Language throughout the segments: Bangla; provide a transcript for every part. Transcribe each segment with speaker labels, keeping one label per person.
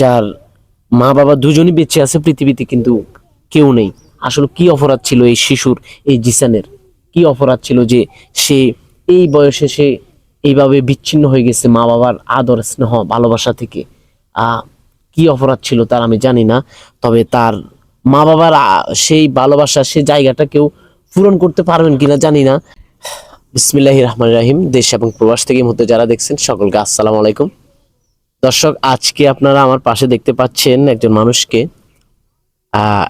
Speaker 1: যার মা বাবা দুজনই বেঁচে আছে পৃথিবীতে, কিন্তু কেউ নেই। আসলে কি অপরাধ ছিল এই শিশুর, এই জিসানের? কি অপরাধ ছিল যে সে এই বয়সে সে এইভাবে বিচ্ছিন্ন হয়ে গেছে মা বাবার আদর, স্নেহ, ভালোবাসা থেকে? কি অপরাধ ছিল তার আমি জানি না, তবে তার মা বাবার সেই ভালোবাসা সেই জায়গাটা কেউ পূরণ করতে পারবেন কিনা জানি না। বিসমিল্লাহ রহমান রাহিম, দেশ এবং প্রবাস থেকে মুহূর্তে যারা দেখছেন, সকলকে আসসালামু আলাইকুম। দর্শক, আজকে আপনারা আমার পাশে দেখতে পাচ্ছেন একজন মানুষকে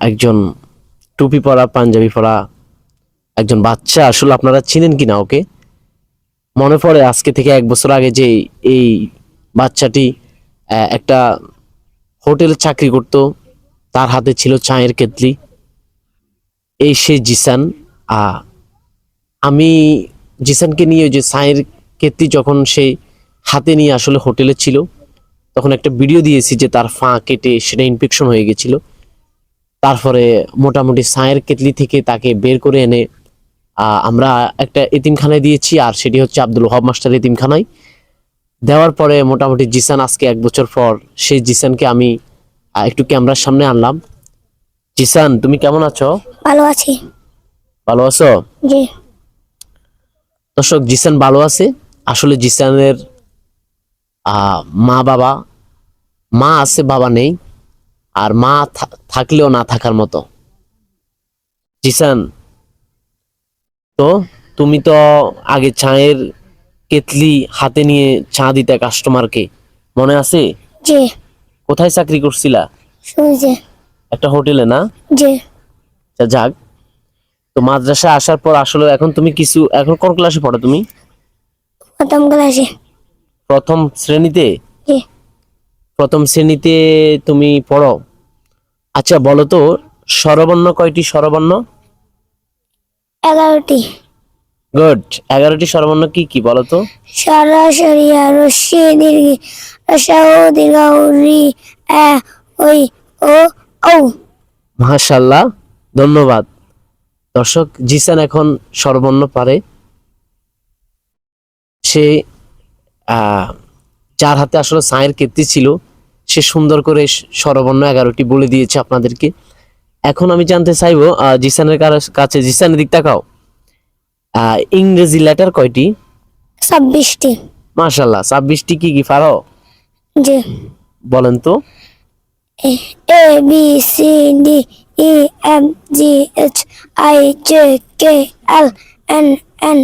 Speaker 1: একজন টুপি পরা, পাঞ্জাবি পরা একজন বাচ্চা। আসলে আপনারা চিনেন কিনা ওকে? মনে পড়ে আজকে থেকে এক বছর আগে যে এই বাচ্চাটি একটা হোটেলে চাকরি করত, তার হাতে ছিল চায়ের কেতলি এই সে জিসান আমি জিসানকে নিয়ে যে চায়ের কেতলি যখন সে হাতে নিয়ে আসলে হোটেলে ছিল তখন একটা ভিডিও দিয়েছি যে তার ফাঁ কেটে সেটা ইনফেকশন হয়ে গেছিল। তারপরে মোটামুটি সায়ের কেতলি থেকে তাকে বের করে এনে আমরা একটা এতিমখানায় দিয়েছি আর সেটি হচ্ছে আব্দুল ওহাব মাস্টার এতিমখানায়। দেওয়ার পরে মোটামুটি জিসান আজকে এক বছর পর সেই জিসানকে আমি একটু ক্যামেরার সামনে আনলাম। জিসান তুমি কেমন আছো?
Speaker 2: ভালো আছি।
Speaker 1: ভালো আছো?
Speaker 2: জি।
Speaker 1: দর্শক জিসান ভালো আছে। আসলে জিসানের মা বাবা মা আছে বাবা নেই আর মা থাকলেও না থাকার মতো। জিসান তো তুমি তো আগে চায়ের কেতলি হাতে নিয়ে চা দিতে কাস্টমারকে মনে আছে?
Speaker 2: জি।
Speaker 1: কোথায় চাকরি করছিলা? একটা হোটেলে না?
Speaker 2: জি।
Speaker 1: আচ্ছা, যাক। তো মাদ্রাসা আসার পর আসলে এখন তুমি কিছু এখন কোন ক্লাসে পড়ো তুমি?
Speaker 2: প্রথম ক্লাসে
Speaker 1: প্রথম শ্রেণীতে? প্রথম শ্রেণীতে তুমি পড়ো। আচ্ছা বলো তো স্বরবর্ণ কয়টি স্বরবর্ণ?
Speaker 2: এগারোটি।
Speaker 1: গুড। এগারোটি স্বরবর্ণ কি কি বলো তো?
Speaker 2: সরাসরি দীর্ঘ রসাও দীর্ঘ রি এ ওই ও ও
Speaker 1: ধন্যবাদ। দর্শক জিসান এখন স্বরবর্ণ পারে। সে যার হাতে আসলে সায়ের কীর্তি ছিল সে সুন্দর করে স- স্বরবর্ণ এগারোটি বলে দিয়েছে আপনাদেরকে। এখন আমি জানতে চাইব জিসানের কাছে জিসানের দিক তাকাও ইংরেজি লেটার কয়টি?
Speaker 2: ছাব্বিশটি।
Speaker 1: মাশাল্লাহ ছাব্বিশটি কি কি পারো
Speaker 2: জি।
Speaker 1: বলেন তো।
Speaker 2: A B C D E M G H I J K L N N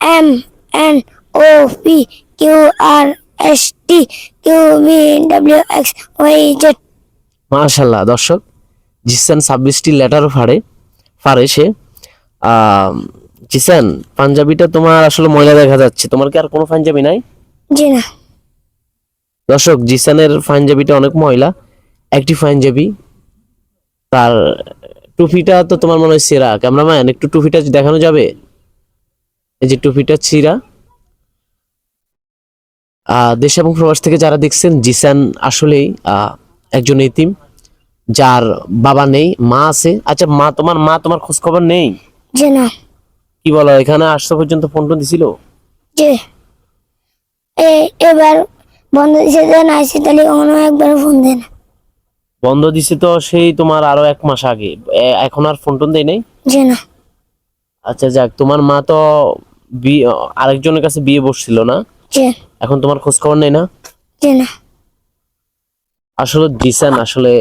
Speaker 2: M N O P Q R S T Q B W X Y Z
Speaker 1: মাশাল্লাহ দর্শক জিসান ছাব্বিশটি লেটারও ফাড়ে ফাড়ে সে। জিসান পাঞ্জাবিটা তোমার আসলে ময়লা দেখা যাচ্ছে। তোমার কি আর কোনো পাঞ্জাবি নাই?
Speaker 2: জি না।
Speaker 1: দর্শক জিসানের পাঞ্জাবিটা অনেক ময়লা। একটি পাঞ্জাবি তার টুপিটা তো তোমার মনে হয় সেরা। ক্যামেরাম্যান একটু টুপিটা দেখানো যাবে? এই যে টুপিটা ছিঁড়া। দেশ এবং প্রবাস থেকে যারা দেখছেন জিসান আসলেই একজন এতিম যার বাবা নেই মা আছে। আচ্ছা মা তোমার মা তোমার খোঁজ খবর নেই কি বলো এখানে আসতে পর্যন্ত ফোন টোন দিছিল?
Speaker 2: এবার বন্ধ দিছে দেন আইসি তাহলে অন্য একবার ফোন দেন
Speaker 1: বন্ধ দিছে তো সেই তোমার আরও এক মাস আগে। এখন আর ফোন টোন দেয় নাই?
Speaker 2: জি না।
Speaker 1: আচ্ছা যাক তোমার মা তো বিয়ে আরেকজনের কাছে বিয়ে বসছিল না?
Speaker 2: জি।
Speaker 1: এখন তোমার খোঁজ খবর নেই না?
Speaker 2: না।
Speaker 1: আসলে জিসান আসলে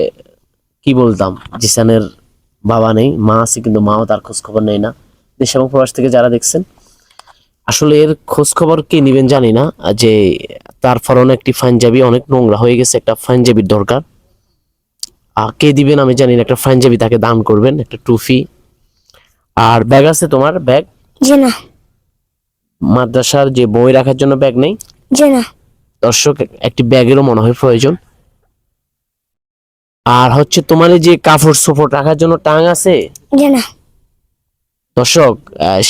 Speaker 1: কি বলতাম? জিসানের বাবা নেই মা আছে কিন্তু মাও তার খোঁজ খবর নেই না। দেশ এবং প্রবাস থেকে যারা দেখছেন আসলে এর খোঁজ খবর কে নিবেন জানি না যে তার ফরনে একটি পাঞ্জাবি অনেক নোংরা হয়ে গেছে একটা পাঞ্জাবির দরকার। আর কে দিবেন আমি জানি না একটা পাঞ্জাবি তাকে দান করবেন একটা টুফি। আর ব্যাগ আছে তোমার ব্যাগ?
Speaker 2: জি না।
Speaker 1: মাদ্রাসার যে বই রাখার জন্য ব্যাগ নেই?
Speaker 2: জি না।
Speaker 1: দর্শক একটি ব্যাগেরও মনে হয় প্রয়োজন। আর হচ্ছে তোমার যে কাপড় সোপড় রাখার জন্য টাং আছে?
Speaker 2: জি না।
Speaker 1: দর্শক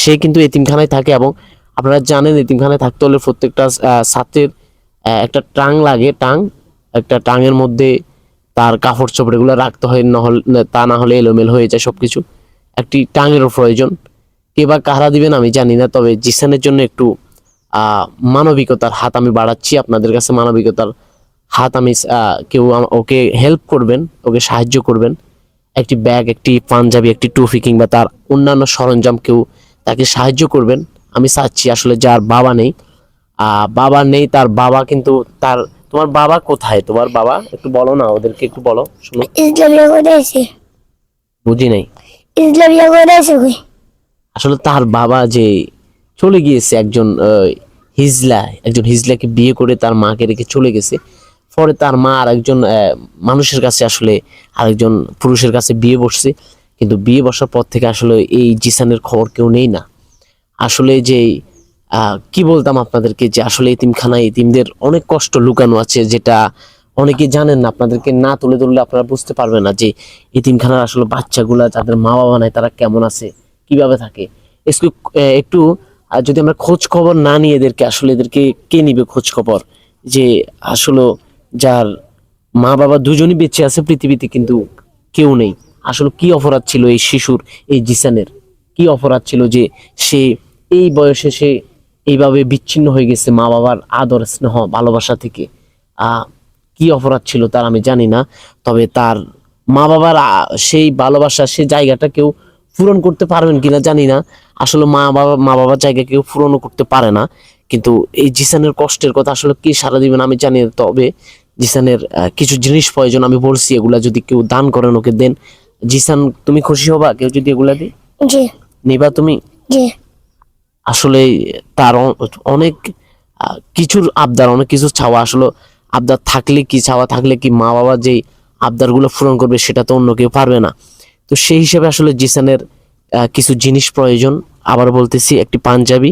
Speaker 1: সে কিন্তু এতিমখানায় থাকে এবং আপনারা জানেন এতিমখানায় থাকতে হলে প্রত্যেকটা ছাত্রের একটা টাং লাগে টাং। একটা টাঙের মধ্যে তার কাপড় চোপড় এগুলো রাখতে হয় নহলে তা না হলে এলোমেল হয়ে যায় সবকিছু। একটি টাঙেরও প্রয়োজন। কে বা কাহারা দিবেন আমি জানি না তবে জিসানের জন্য একটু মানবিকতার হাত আমি বাড়াচ্ছি আপনাদের কাছে মানবিকতার হাত আমি কেউ ওকে হেল্প করবেন ওকে সাহায্য করবেন। একটি ব্যাগ একটি পাঞ্জাবি একটি টুপি কিংবা তার অন্যান্য সরঞ্জাম কেউ তাকে সাহায্য করবেন। আমি চাচ্ছি আসলে যার বাবা নেই আহ, বাবা নেই তার বাবা কিন্তু তার তোমার বাবা কোথায়? তোমার বাবা একটু বলো না ওদেরকে একটু বলো শুনো।
Speaker 2: ইসলামিয়া করেছে
Speaker 1: বুঝি নাই।
Speaker 2: ইসলামিয়া
Speaker 1: আসলে তার বাবা যে চলে গিয়েছে একজন হিজলা, একজন হিজলাকে বিয়ে করে তার মাকে রেখে চলে গেছে। পরে তার মা আর একজন মানুষের কাছে আসলে আরেকজন পুরুষের কাছে বিয়ে বসছে। কিন্তু বিয়ে বসার পর থেকে আসলে এই জিসানের খবর কেউ নেই না। আসলে যে কি বলতাম আপনাদেরকে যে আসলে এতিমখানায় এতিমদের অনেক কষ্ট লুকানো আছে, যেটা অনেকে জানেন না। আপনাদেরকে না তুলে ধরলে আপনারা বুঝতে পারবেন না যে এতিমখানার আসলে বাচ্চাগুলা, যাদের মা বাবা নাই, তারা কেমন আছে, কীভাবে থাকে। একটু আহ, যদি আমরা খোঁজ খবর না নিয়ে এদেরকে আসলে এদেরকে কে নিবে খোঁজ খবর? যে আসলে যার মা বাবা দুজনই বেঁচে আছে পৃথিবীতে কিন্তু কেউ নেই। আসলে কি অপরাধ ছিল এই শিশুর এই জিসানের? কি অপরাধ ছিল যে সে এই বয়সে সে এইভাবে বিচ্ছিন্ন হয়ে গেছে মা বাবার আদর স্নেহ ভালোবাসা থেকে? কি অপরাধ ছিল তার আমি জানি না তবে তার মা বাবার সেই ভালোবাসা সেই জায়গাটা কেউ পূরণ করতে পারবেন কিনা জানি না। আসলে মা বাবা মা বাবার জায়গা কেউ পূরণও করতে পারে না। কিন্তু এই জিসানের কষ্টের কথা আসলে কি সারা দিবেন আমি জানি তবে জিসানের কিছু জিনিস প্রয়োজন আমি বলছি এগুলা যদি কেউ দান করেন ওকে দেন। জিসান তুমি খুশি হবা কেউ যদি এগুলা দি
Speaker 2: জি।
Speaker 1: নিবা তুমি?
Speaker 2: জি।
Speaker 1: আসলে তার অনেক কিছুর আবদার অনেক কিছু চাওয়া। আসলে আবদার থাকলে কি চাওয়া থাকলে কি মা বাবা যেই আবদারগুলো পূরণ করবে সেটা তো অন্য কেউ পারবে না। তো সেই হিসেবে আসলে জিসানের কিছু জিনিস প্রয়োজন। আবার বলতেছি একটি পাঞ্জাবি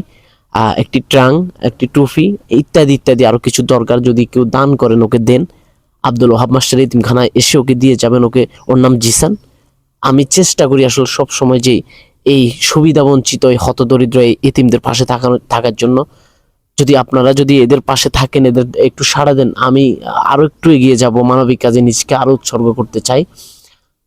Speaker 1: একটি ট্রাং, একটি টুপি ইত্যাদি ইত্যাদি আরও কিছু দরকার যদি কেউ দান করেন ওকে দেন। আব্দুল ওহাব মাস্টার ইতিমখানায় এসে ওকে দিয়ে যাবেন ওকে, ওর নাম জিসান। আমি চেষ্টা করি আসলে সব সময় যে এই সুবিধা বঞ্চিত, এই হতদরিদ্র, এই এতিমদের পাশে থাকানো, থাকার জন্য। যদি আপনারা যদি এদের পাশে থাকেন, এদের একটু সাড়া দেন, আমি আরও একটু এগিয়ে যাব, মানবিক কাজে নিজকে আরও উৎসর্গ করতে চাই।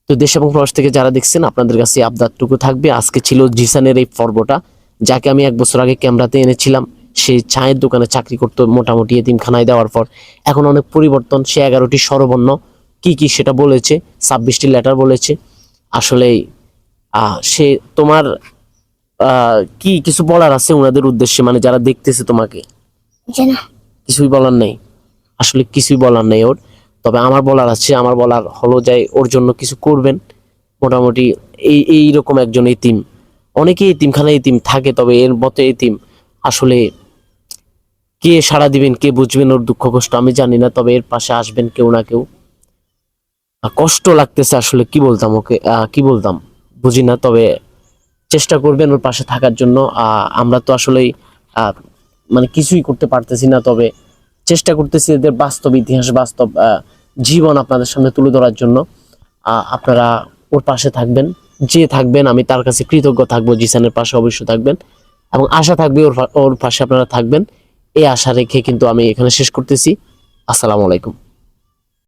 Speaker 1: তো দেশ এবং প্রবাস থেকে যারা দেখছেন আপনাদের কাছে আবদারটুকু থাকবে। আজকে ছিল জিসানের এই পর্বটা যাকে আমি এক বছর আগে ক্যামেরাতে এনেছিলাম। সে চায়ের দোকানে চাকরি করতো মোটামুটি এতিমখানায় দেওয়ার পর। এখন অনেক পরিবর্তন সে এগারোটি স্বরবর্ণ। কি কি সেটা বলেছে ছাব্বিশটি লেটার বলেছে। আসলে সে তোমার আহ, কি কিছু বলার আছে ওনাদের উদ্দেশ্যে? মানে যারা দেখতেছে তোমাকে? কিছুই বলার নেই? আসলে কিছুই বলার নেই ওর। তবে আমার বলার আছে, আমার বলার হলো যাই ওর জন্য কিছু করবেন। মোটামুটি এই এই রকম একজন এতিম অনেকেই এতিমখানা এতিম থাকে, তবে এর মতো এতিম আসলে কে সাড়া দিবেন, কে বুঝবেন ওর দুঃখ কষ্ট আমি জানি না, তবে এর পাশে আসবেন কেউ না কেউ। কষ্ট লাগতেছে আসলে, কি বলতাম ওকে কি বলতাম? বুঝি না, তবে চেষ্টা করবেন ওর পাশে থাকার জন্য। আমরা তো আসলেই মানে কিছুই করতে পারতেছি না, তবে চেষ্টা করতেছি এদের বাস্তব ইতিহাস, বাস্তব জীবন আপনাদের সামনে তুলে ধরার জন্য আপনারা ওর পাশে থাকবেন, যে থাকবেন, আমি তার কাছে কৃতজ্ঞ থাকব, জিসানের পাশে অবশ্যই থাকবেন, এবং আশা থাকবে ওর ওর পাশে আপনারা থাকবেন, এই আশা রেখে কিন্তু আমি এখানে শেষ করতেছি। আসসালামু আলাইকুম।